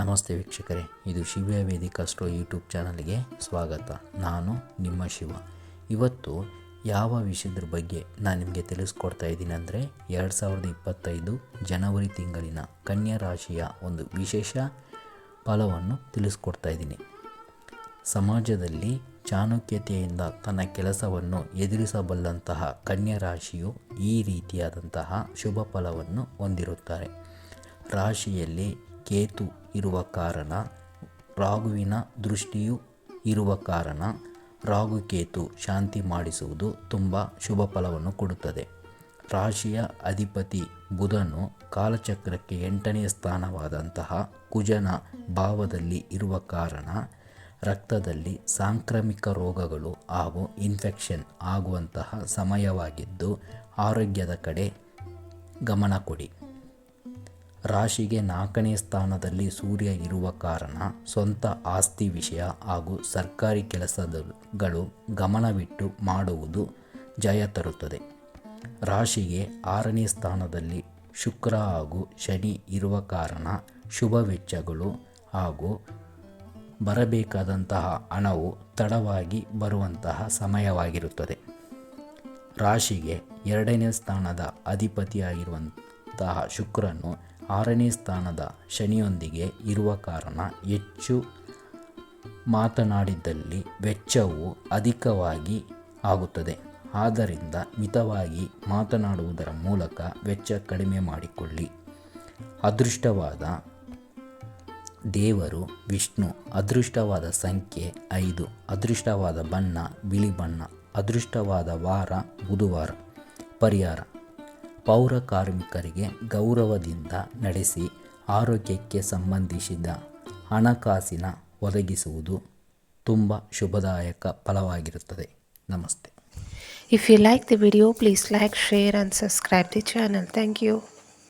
ನಮಸ್ತೆ ವೀಕ್ಷಕರೇ, ಇದು ಶಿವ್ಯ ವೇದಿಕಾ ಸ್ಟೋ ಯೂಟ್ಯೂಬ್ ಚಾನಲ್ಗೆ ಸ್ವಾಗತ. ನಾನು ನಿಮ್ಮ ಶಿವ. ಇವತ್ತು ಯಾವ ವಿಷಯದ ಬಗ್ಗೆ ನಾನು ನಿಮಗೆ ತಿಳಿಸ್ಕೊಡ್ತಾ ಇದ್ದೀನಿ ಅಂದರೆ, ಎರಡು ಸಾವಿರದ ಇಪ್ಪತ್ತೈದು ಜನವರಿ ತಿಂಗಳಿನ ಕನ್ಯಾ ರಾಶಿಯ ಒಂದು ವಿಶೇಷ ಫಲವನ್ನು ತಿಳಿಸ್ಕೊಡ್ತಾ ಇದ್ದೀನಿ. ಸಮಾಜದಲ್ಲಿ ಚಾಣಕ್ಯತೆಯಿಂದ ತನ್ನ ಕೆಲಸವನ್ನು ಎದುರಿಸಬಲ್ಲಂತಹ ಕನ್ಯಾ ರಾಶಿಯು ಈ ರೀತಿಯಾದಂತಹ ಶುಭ ಫಲವನ್ನು ಹೊಂದಿರುತ್ತಾರೆ. ರಾಶಿಯಲ್ಲಿ ಕೇತು ಇರುವ ಕಾರಣ, ರಾಹುವಿನ ದೃಷ್ಟಿಯು ಇರುವ ಕಾರಣ, ರಾಹುಕೇತು ಶಾಂತಿ ಮಾಡಿಸುವುದು ತುಂಬ ಶುಭ ಫಲವನ್ನು ಕೊಡುತ್ತದೆ. ರಾಶಿಯ ಅಧಿಪತಿ ಬುಧನು ಕಾಲಚಕ್ರಕ್ಕೆ ಎಂಟನೆಯ ಸ್ಥಾನವಾದಂತಹ ಕುಜನ ಭಾವದಲ್ಲಿ ಇರುವ ಕಾರಣ, ರಕ್ತದಲ್ಲಿ ಸಾಂಕ್ರಾಮಿಕ ರೋಗಗಳು ಹಾಗೂ ಇನ್ಫೆಕ್ಷನ್ ಆಗುವಂತಹ ಸಮಯವಾಗಿದ್ದು, ಆರೋಗ್ಯದ ಕಡೆ ಗಮನ ಕೊಡಿ. ರಾಶಿಗೆ ನಾಲ್ಕನೇ ಸ್ಥಾನದಲ್ಲಿ ಸೂರ್ಯ ಇರುವ ಕಾರಣ ಸ್ವಂತ ಆಸ್ತಿ ವಿಷಯ ಹಾಗೂ ಸರ್ಕಾರಿ ಕೆಲಸಗಳು ಗಮನವಿಟ್ಟು ಮಾಡುವುದು ಜಯ ತರುತ್ತದೆ. ರಾಶಿಗೆ ಆರನೇ ಸ್ಥಾನದಲ್ಲಿ ಶುಕ್ರ ಹಾಗೂ ಶನಿ ಇರುವ ಕಾರಣ ಶುಭ ವೆಚ್ಚಗಳು ಹಾಗೂ ಬರಬೇಕಾದಂತಹ ಹಣವು ತಡವಾಗಿ ಬರುವಂತಹ ಸಮಯವಾಗಿರುತ್ತದೆ. ರಾಶಿಗೆ ಎರಡನೇ ಸ್ಥಾನದ ಅಧಿಪತಿಯಾಗಿರುವಂತಹ ಶುಕ್ರನು ಆರನೇ ಸ್ಥಾನದ ಶನಿಯೊಂದಿಗೆ ಇರುವ ಕಾರಣ ಹೆಚ್ಚು ಮಾತನಾಡಿದ್ದಲ್ಲಿ ವೆಚ್ಚವು ಅಧಿಕವಾಗಿ ಆಗುತ್ತದೆ. ಆದ್ದರಿಂದ ಮಿತವಾಗಿ ಮಾತನಾಡುವುದರ ಮೂಲಕ ವೆಚ್ಚ ಕಡಿಮೆ ಮಾಡಿಕೊಳ್ಳಿ. ಅದೃಷ್ಟವಾದ ದೇವರು ವಿಷ್ಣು, ಅದೃಷ್ಟವಾದ ಸಂಖ್ಯೆ ಐದು, ಅದೃಷ್ಟವಾದ ಬಣ್ಣ ಬಿಳಿ ಬಣ್ಣ, ಅದೃಷ್ಟವಾದ ವಾರ ಬುಧವಾರ ಪರಿಹಾರ. ಪೌರ ಕಾರ್ಮಿಕರಿಗೆ ಗೌರವದಿಂದ ನಡೆಸಿ ಆರೋಗ್ಯಕ್ಕೆ ಸಂಬಂಧಿಸಿದ ಹಣಕಾಸಿನ ಒದಗಿಸುವುದು ತುಂಬ ಶುಭದಾಯಕ ಫಲವಾಗಿರುತ್ತದೆ. ನಮಸ್ತೆ. If you like the video please like share and subscribe the channel thank you